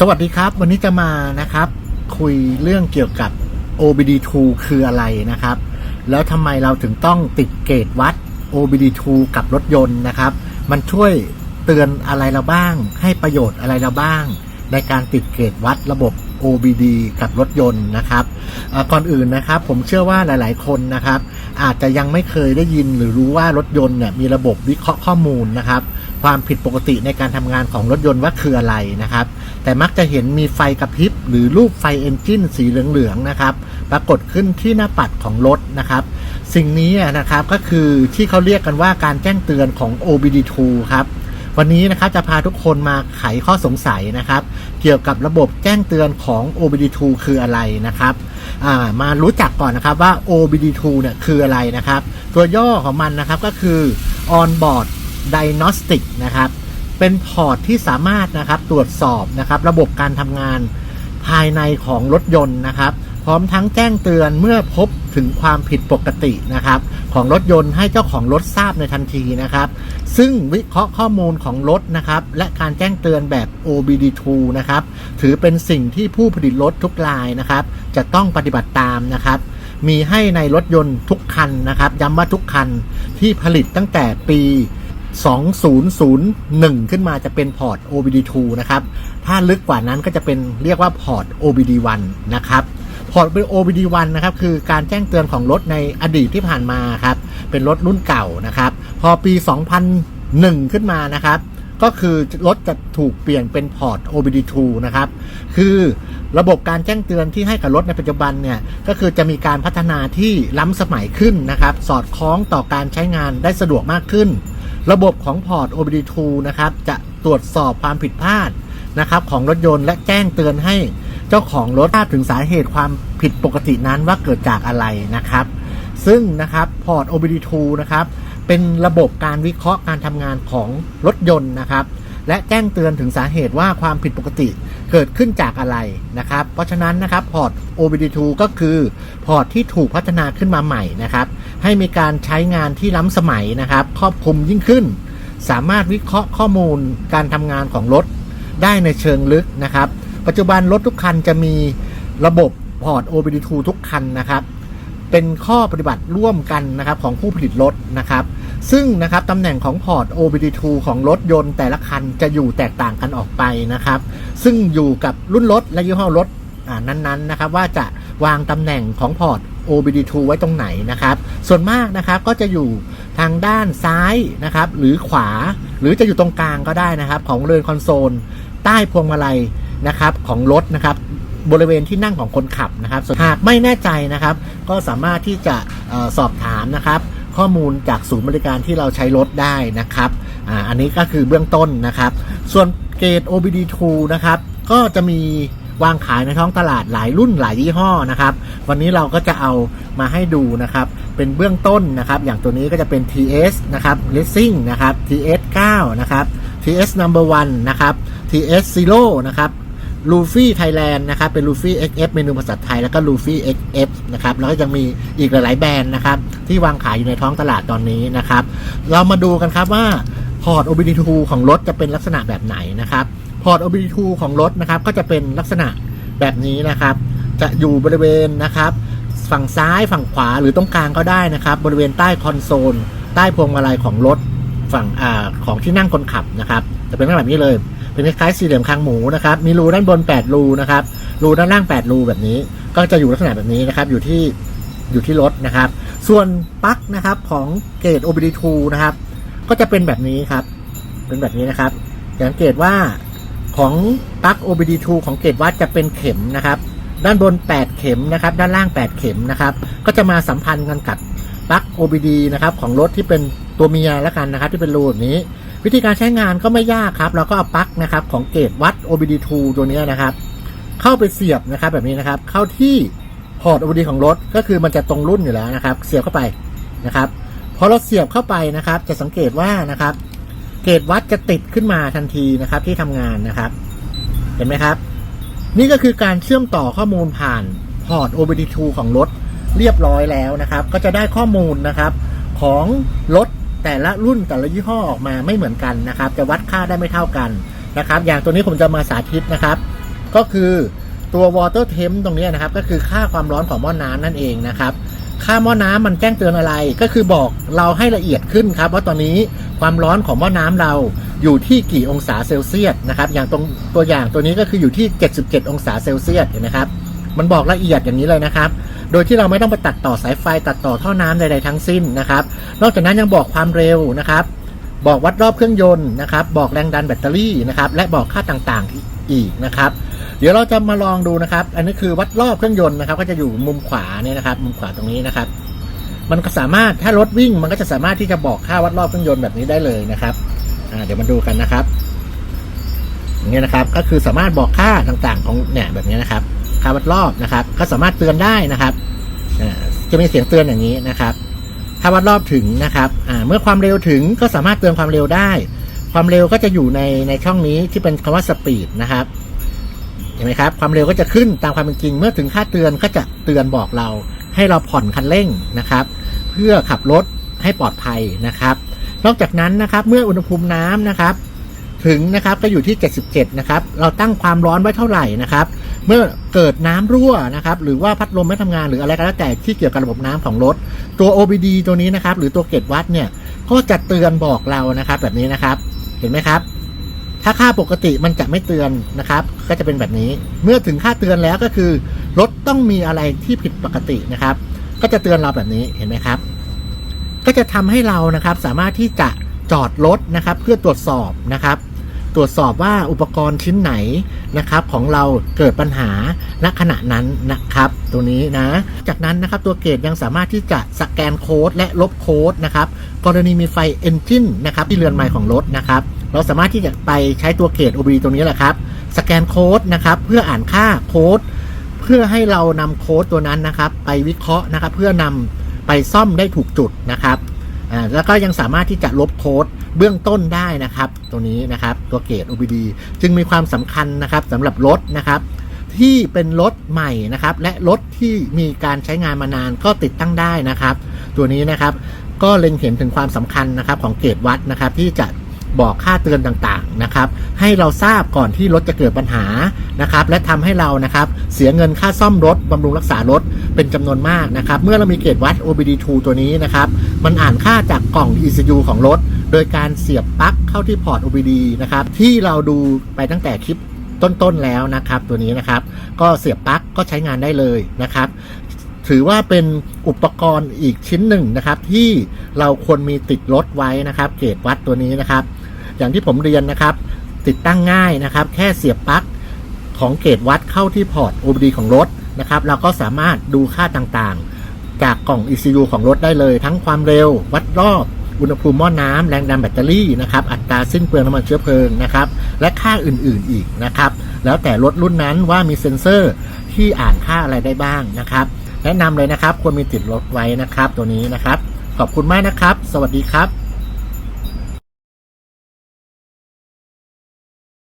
สวัสดีครับ วันนี้จะมานะครับ คุยเรื่องเกี่ยวกับ OBD2 คืออะไรนะครับ แล้วทำไมเราถึงต้องติดเกจวัด OBD2 กับรถยนต์นะครับ มันช่วยเตือนอะไรเราบ้าง ให้ประโยชน์อะไรเราบ้าง ในการติดเกจวัดระบบ OBD กับรถยนต์นะครับก่อนอื่นนะครับผมเชื่อว่าหลาย ๆ คนนะครับ อาจจะยังไม่เคยได้ยินหรือรู้ว่ารถยนต์เนี่ยมีระบบวิเคราะห์ข้อมูลนะครับ ความผิดปกติในการทำงานของรถยนต์ว่าคืออะไรนะครับ แต่มักจะเห็นมีไฟกระพริบหรือรูปไฟเอนจินสีเหลืองๆนะครับ ปรากฏขึ้นที่หน้าปัดของรถนะครับ สิ่งนี้นะครับก็คือที่เขาเรียกกันว่าการแจ้งเตือนของ OBD2 ครับวันนี้นะครับจะพาทุกคนมาไขข้อสงสัยนะครับ เกี่ยวกับระบบแจ้งเตือนของ OBD2 คืออะไรนะครับมารู้จักก่อนนะครับว่า OBD2 เนี่ยคืออะไรนะครับ ตัวย่อของมันนะครับก็คือ On-board Diagnostic นะครับ เป็นพอร์ตที่สามารถนะครับตรวจสอบนะครับระบบการทำงานภายในของรถยนต์นะครับ พร้อมทั้งแจ้งเตือนเมื่อพบถึงความผิดปกตินะครับ ของรถยนต์ให้เจ้าของรถทราบในทันทีนะครับ ซึ่งวิเคราะห์ข้อมูลของรถนะครับ และการแจ้งเตือนแบบ OBD2 นะครับ ถือเป็นสิ่งที่ผู้ผลิตรถทุกรายนะครับ จะต้องปฏิบัติตามนะครับมีให้ในรถยนต์ทุกคันนะครับ ย้ำว่าทุกคันที่ผลิตตั้งแต่ปี 2001 ขึ้นมาจะเป็นพอร์ต OBD2 นะครับ ถ้าลึกกว่านั้นก็จะเป็นเรียกว่าพอร์ต OBD1 นะครับ พอร์ต OBD1 นะครับ คือการแจ้งเตือนของรถในอดีตที่ผ่านมาครับ เป็นรถรุ่นเก่านะครับ พอปี 2001 ขึ้นมานะครับ ก็คือรถจะถูกเปลี่ยนเป็นพอร์ต OBD2 นะครับ คือระบบการแจ้งเตือนที่ให้กับรถในปัจจุบันเนี่ย ก็คือจะมีการพัฒนาที่ล้ำสมัยขึ้นนะครับ สอดคล้องต่อการใช้งานได้สะดวกมากขึ้น ระบบของพอร์ต OBD2 นะครับจะตรวจสอบความผิดพลาดนะครับของรถยนต์และแจ้งเตือนให้เจ้าของรถทราบถึงสาเหตุความผิดปกตินั้นว่าเกิดจากอะไรนะครับ ซึ่งนะครับพอร์ต OBD2 นะครับเป็นระบบการวิเคราะห์การทำงานของรถยนต์นะครับ และแจ้งเตือนถึงสาเหตุว่าความผิดปกติเกิดขึ้นจากอะไรนะครับ เพราะฉะนั้นนะครับพอร์ต OBD2 ก็คือพอร์ตที่ถูกพัฒนาขึ้นมาใหม่นะครับ ให้มีการใช้งานที่ล้ำสมัยนะครับ ครอบคลุมยิ่งขึ้น สามารถวิเคราะห์ข้อมูลการทำงานของรถได้ในเชิงลึกนะครับ ปัจจุบันรถทุกคันจะมีระบบพอร์ต OBD2 ทุกคันนะครับ เป็นข้อปฏิบัติร่วมกันนะครับของผู้ผลิตรถนะครับ ซึ่งนะครับตำแหน่งของพอร์ต OBD2 ของรถยนต์แต่ละคันจะอยู่แตกต่างกันออกไปนะครับ ซึ่งอยู่กับรุ่นรถและยี่ห้อรถ นั้นๆนะครับว่าจะวางตำแหน่งของพอร์ต OBD2 ไว้ตรงไหนนะครับ ส่วนมากนะครับก็จะอยู่ทางด้านซ้ายนะครับหรือขวาหรือจะอยู่ตรงกลางก็ได้นะครับ ของเรือนคอนโซล ใต้พวงมาลัยนะครับของรถนะครับบริเวณที่นั่งของคนขับนะครับหากไม่แน่ใจนะครับ ก็สามารถที่จะออสอบถามนะครับ ข้อมูลจากศูนย์บริการที่เราใช้รถได้นะครับออันนี้ก็คือเบื้องต้นนะครับ ส่วนเกรด OBD2 นะครับก็จะมี วางขายในท้องตลาดหลายรุ่นหลายยี่ห้อนะครับ วันนี้เราก็จะเอามาให้ดูนะครับ เป็นเบื้องต้นนะครับ อย่างตัวนี้ก็จะเป็น TS นะครับ Racing นะครับ TS 9นะครับ TS Number 1นะครับ TS Zero นะครับลูฟี่ไทยแลนด์นะครับเป็นลูฟี่ XF เมนูภาษาไทยแล้วก็ลูฟี่ XF นะครับแล้วก็ยังมีอีกหลาย ๆ แบรนด์นะครับที่วางขายอยู่ในท้องตลาดตอนนี้นะครับ เรามาดูกันครับว่า พอร์ต OBD2 ของรถจะเป็นลักษณะแบบไหนนะครับ พอร์ต OBD2 ของรถนะครับก็จะเป็นลักษณะแบบนี้นะครับ จะอยู่บริเวณนะครับ ฝั่งซ้ายฝั่งขวาหรือตรงกลางก็ได้นะครับ บริเวณใต้คอนโซล ใต้พวงมาลัยของรถฝั่งอ่าของที่นั่งคนขับนะครับ จะเป็นลักษณะแบบนี้เลย เป็นคล้ายๆสี่เหลี่ยมคางหมูนะครับ มีรูด้านบน 8 รูนะครับ รูด้านล่าง 8 รูแบบนี้ ก็จะอยู่ลักษณะแบบนี้นะครับ อยู่ที่อยู่ที่รถนะครับ ส่วนปลั๊กนะครับของเกรด OBD2 นะครับ ก็จะเป็นแบบนี้ครับ เป็นแบบนี้นะครับสังเกตว่าของปลั๊ก OBD2 ของเกรดวัดจะเป็นเข็มนะครับ ด้านบน 8 เข็มนะครับ ด้านล่าง 8 เข็มนะครับ ก็จะมาสัมพันธ์กันกับปลั๊ก OBD นะครับของรถที่เป็นตัวเมียแล้วกันนะครับ ที่เป็นรูแบบนี้ วิธีการใช้งานก็ไม่ยากครับ เราก็เอาปลั๊กนะครับของเกรดวัด OBD2 ตัวนี้นะครับ เข้าไปเสียบนะครับแบบนี้นะครับ เข้าที่พอร์ต OBD ของรถก็คือมันจะตรงรุ่นอยู่แล้วนะครับ เสียบเข้าไปนะครับ พอเราเสียบเข้าไปนะครับ จะสังเกตว่านะครับ เกรดวัดจะติดขึ้นมาทันทีนะครับ ที่ทำงานนะครับ เห็นไหมครับ นี่ก็คือการเชื่อมต่อข้อมูลผ่านพอร์ต OBD2 ของรถเรียบร้อยแล้วนะครับ ก็จะได้ข้อมูลนะครับ ของรถแต่ละรุ่นแต่ละยี่ห้อออกมาไม่เหมือนกันนะครับ จะวัดค่าได้ไม่เท่ากันนะครับ อย่างตัวนี้ผมจะมาสาธิตนะครับ ก็คือตัว water temp ตรงนี้นะครับ ก็คือค่าความร้อนของหม้อน้ำนั่นเองนะครับ ค่าหม้อน้ำมันแจ้งเตือนอะไร ก็คือบอกเราให้ละเอียดขึ้นครับว่าตอนนี้ความร้อนของหม้อน้ำเราอยู่ที่กี่องศาเซลเซียสนะครับอย่างตรงตัวอย่างตัวนี้ก็คืออยู่ที่ 77 องศาเซลเซียสเห็นไหมครับมันบอกละเอียดอย่างนี้เลยนะครับ โดยที่เราไม่ต้องไปตัดต่อสายไฟตัดต่อท่อน้ำใดๆทั้งสิ้นนะครับ นอกจากนั้นยังบอกความเร็วนะครับ บอกวัดรอบเครื่องยนต์นะครับ บอกแรงดันแบตเตอรี่นะครับ และบอกค่าต่างๆอีกนะครับ เดี๋ยวเราจะมาลองดูนะครับ อันนี้คือวัดรอบเครื่องยนต์นะครับ ก็จะอยู่มุมขวาเนี่ยนะครับ มุมขวาตรงนี้นะครับ มันก็สามารถถ้ารถวิ่ง มันก็จะสามารถที่จะบอกค่าวัดรอบเครื่องยนต์แบบนี้ได้เลยนะครับเดี๋ยวมาดูกันนะครับอย่างนี้ยนะครับ ก็คือสามารถบอกค่าต่างๆ ของเนี่ยแบบนี้นะครับ ค่าวัดรอบนะครับ ก็สามารถเตือนได้นะครับจะมีเสียงเตือนอย่างนี้นะครับ ถ้าวัดรอบถึงนะครับเมื่อความเร็วถึงก็สามารถเตือนความเร็วได้ ความเร็วก็จะอยู่ในในช่องนี้ที่เป็นคำว่าสปีดนะครับ เห็นไหมครับ ความเร็วก็จะขึ้นตามความเป็นจริง เมื่อถึงค่าเตือนก็จะเตือนบอกเรา ให้เราผ่อนคันเร่งนะครับ เพื่อขับรถให้ปลอดภัยนะครับ นอกจากนั้นนะครับเมื่ออุณหภูมิน้ำนะครับ ถึงนะครับก็อยู่ที่ 77 นะครับ เราตั้งความร้อนไว้เท่าไหร่นะครับ เมื่อเกิดน้ำรั่วนะครับ หรือว่าพัดลมไม่ทำงานหรืออะไรก็แล้วแต่ที่เกี่ยวกับระบบน้ำของรถ ตัว OBD ตัวนี้นะครับ หรือตัวเกจวัดเนี่ยก็จะเตือนบอกเรานะครับ แบบนี้นะครับ เห็นไหมครับ ถ้าค่าปกติมันจะไม่เตือนนะครับ ก็จะเป็นแบบนี้ เมื่อถึงค่าเตือนแล้วก็คือรถต้องมีอะไรที่ผิดปกตินะครับ ก็จะเตือนเราแบบนี้เห็นไหมครับ ก็จะทำให้เรานะครับสามารถที่จะจอดรถนะครับ เพื่อตรวจสอบนะครับ ตรวจสอบว่าอุปกรณ์ชิ้นไหนนะครับ ของเราเกิดปัญหาณขณะนั้นนะครับ ตัวนี้นะ จากนั้นนะครับตัวเกตยังสามารถที่จะสแกนโค้ดและลบโค้ดนะครับ กรณีมีไฟเอนจินนะครับที่เรือนไม้ของรถนะครับ เราสามารถที่จะไปใช้ตัวเกต OBD ตรงนี้แหละครับ สแกนโค้ดนะครับ เพื่ออ่านค่าโค้ด เพื่อให้เรานำโค้ดตัวนั้นนะครับ ไปวิเคราะห์นะครับ เพื่อนำไปซ่อมได้ถูกจุดนะครับแล้วก็ยังสามารถที่จะลบโค้ดเบื้องต้นได้นะครับ ตัวนี้นะครับตัวเกรด OBD จึงมีความสำคัญนะครับสำหรับรถนะครับที่เป็นรถใหม่นะครับ และรถที่มีการใช้งานมานานก็ติดตั้งได้นะครับ ตัวนี้นะครับก็เล็งเห็นถึงความสำคัญนะครับของเกรดวัดนะครับ ที่จะ บอกค่าเตือนต่างๆนะครับ ให้เราทราบก่อนที่รถจะเกิดปัญหานะครับ และทำให้เรานะครับเสียเงินค่าซ่อมรถบำรุงรักษารถเป็นจำนวนมากนะครับ เมื่อเรามีเกรดวัด OBD2 ตัวนี้นะครับ มันอ่านค่าจากกล่อง ECU ของรถ โดยการเสียบปลั๊กเข้าที่พอร์ต OBD นะครับ ที่เราดูไปตั้งแต่คลิปต้นๆแล้วนะครับ ตัวนี้นะครับ ก็เสียบปลั๊กก็ใช้งานได้เลยนะครับถือว่าเป็นอุปกรณ์อีกชิ้นหนึ่งนะครับ ที่เราควรมีติดรถไว้นะครับ เกรดวัดตัวนี้นะครับ อย่างที่ผมเรียนนะครับ ติดตั้งง่ายนะครับ แค่เสียบปลั๊กของเกรดวัดเข้าที่พอร์ต OBD ของรถนะครับเราก็สามารถดูค่าต่างๆ จากกล่อง ECU ของรถได้เลย ทั้งความเร็ว วัดรอบ อุณหภูมิหม้อน้ำแรงดันแบตเตอรี่นะครับอัตราสิ้นเปลืองน้ำมันเชื้อเพลิงนะครับและค่าอื่นๆอีกนะครับ แล้วแต่รถรุ่นนั้นว่ามีเซ็นเซอร์ที่อ่านค่าอะไรได้บ้างนะครับ แนะนำเลยนะครับควรมีติดรถไว้นะครับ ตัวนี้นะครับ ขอบคุณมากนะครับ สวัสดีครับ